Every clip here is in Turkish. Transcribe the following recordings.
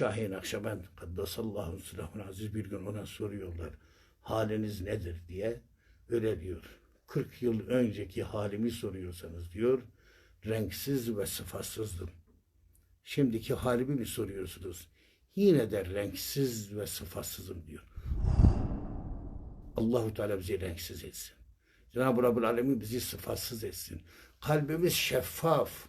Şahin Akşabend Kaddasallahu silahun aziz bir gün ona soruyorlar. Haliniz nedir diye. Öyle diyor. 40 yıl önceki halimi soruyorsanız diyor. Renksiz ve sıfatsızdım. Şimdiki halimi mi soruyorsunuz? Yine de renksiz ve sıfatsızım diyor. Allahu Teala bizi renksiz etsin. Cenab-ı Rabbül Alemin bizi sıfatsız etsin. Kalbimiz şeffaf,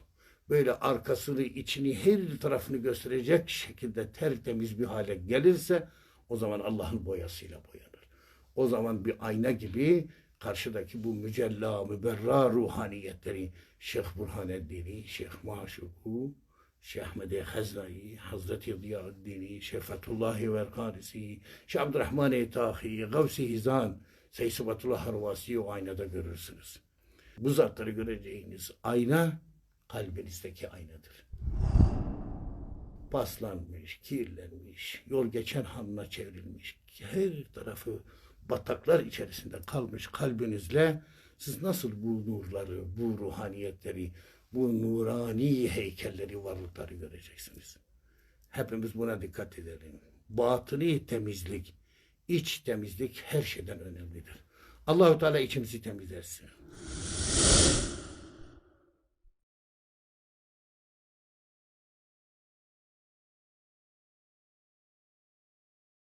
böyle arkasını, içini, her tarafını gösterecek şekilde tertemiz bir hale gelirse o zaman Allah'ın boyasıyla boyanır. O zaman bir ayna gibi karşıdaki bu mücella, müberra ruhaniyetleri Şeyh Burhaneddin'i, Şeyh Maşuku, Şeyh Ahmed Haznai, Hazreti Ziyaüddin'i, Şeyh Fethullahi Verkanisi, Şeyh Abdurrahman Etahi, Gavsi Hizan, Seyyid Sıbatullah Harvasi'yi o aynada görürsünüz. Bu zatları göreceğiniz ayna kalbinizdeki aynadır. Paslanmış, kirlenmiş, yol geçen hanına çevrilmiş, her tarafı bataklar içerisinde kalmış kalbinizle siz nasıl bu nurları, bu ruhaniyetleri, bu nurani heykelleri, varlıkları göreceksiniz. Hepimiz buna dikkat edelim. Batıni temizlik, iç temizlik her şeyden önemlidir. Allahu Teala içimizi temizlesin.